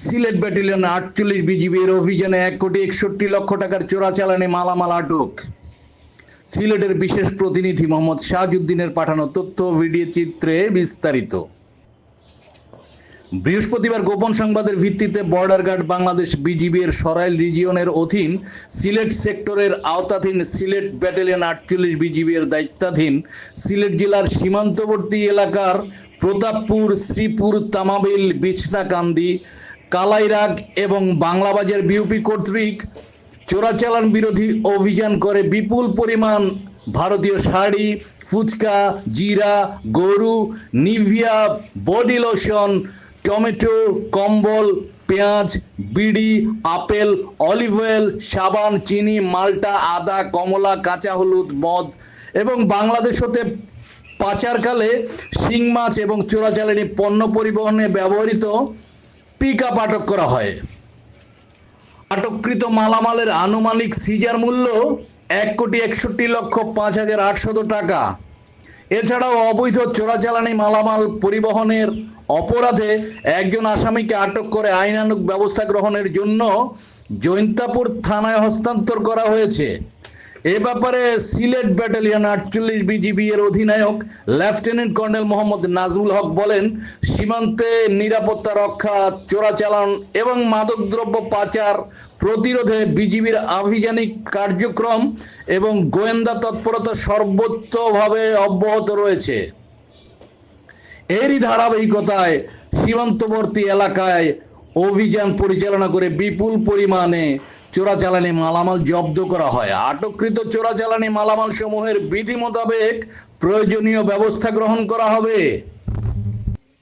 Sylhet battalion আটচল্লিশ বিজিবির অভিযানে এক কোটি একষট্টি লক্ষ টাকার চোরাচালানে মালামাল আটক। সিলেটের বিশেষ প্রতিনিধি মোহাম্মদ শাহজুদ্দিনের পাঠানো তথ্য ভিডিও চিত্রে বিস্তারিত। বৃহস্পতিবার গোপন সংবাদের ভিত্তিতে বর্ডার গার্ড বাংলাদেশ বিজিবির সরাইল রিজিয়নের অধীন সিলেট সেক্টরের আওতাধীন সিলেট ব্যাটালিয়ন আটচল্লিশ বিজিবির দায়িত্বাধীন সিলেট জেলার সীমান্তবর্তী এলাকার প্রতাপপুর, শ্রীপুর, তামাবিল, বিছনাকান্দি কালাইরাগ এবং বাংলাবাজার বিউপি কর্তৃক চোরাচালান বিরোধী অভিযান করে বিপুল পরিমাণ ভারতীয় শাড়ি, ফুচকা, জিরা, গরু, নিভিয়া, বডি লোশন, টমেটো, কম্বল, পেঁয়াজ, বিড়ি, আপেল, অলিভ অয়েল, সাবান, চিনি, মাল্টা, আদা, কমলা, কাঁচা হলুদ, মদ এবং বাংলাদেশ হতে পাচারকালে শিং মাছ এবং চোরাচালানি পণ্য পরিবহনে ব্যবহৃত পিক আপ আটক করা হয়। আটককৃত মালামালের আনুমানিক সিজার মূল্য এক কোটি একষট্টি লক্ষ পাঁচ হাজার আটশত টাকা। এছাড়াও অবৈধ চোরাচালানি মালামাল পরিবহনের অপরাধে একজন আসামিকে আটক করে আইনানুগ ব্যবস্থা গ্রহণের জন্য জৈন্তাপুর থানায় হস্তান্তর করা হয়েছে। এ ব্যাপারে সিলেট ব্যাটালিয়ন আটচল্লিশ বিজিবি এর অধিনায়ক লেফটেন্যান্ট কর্নেল মোহাম্মদ নাজমুল হক বলেন, সীমান্তে নিরাপত্তা রক্ষা, চোরাচালান এবং মাদকদ্রব্য পাচার প্রতিরোধে বিজিবির আভিযানিক কার্যক্রম এবং গোয়েন্দা তৎপরতা সর্বোচ্চভাবে অব্যাহত রয়েছে। এরই ধারাবাহিকতায় সীমান্তবর্তী এলাকায় অভিযান পরিচালনা করে বিপুল পরিমাণে চোরাচালানি মালামাল জব্দ করা হয়। আটককৃত চোরাচালানি মালামাল সমূহের বিধি মোতাবেক প্রয়োজনীয় ব্যবস্থা গ্রহণ করা হবে।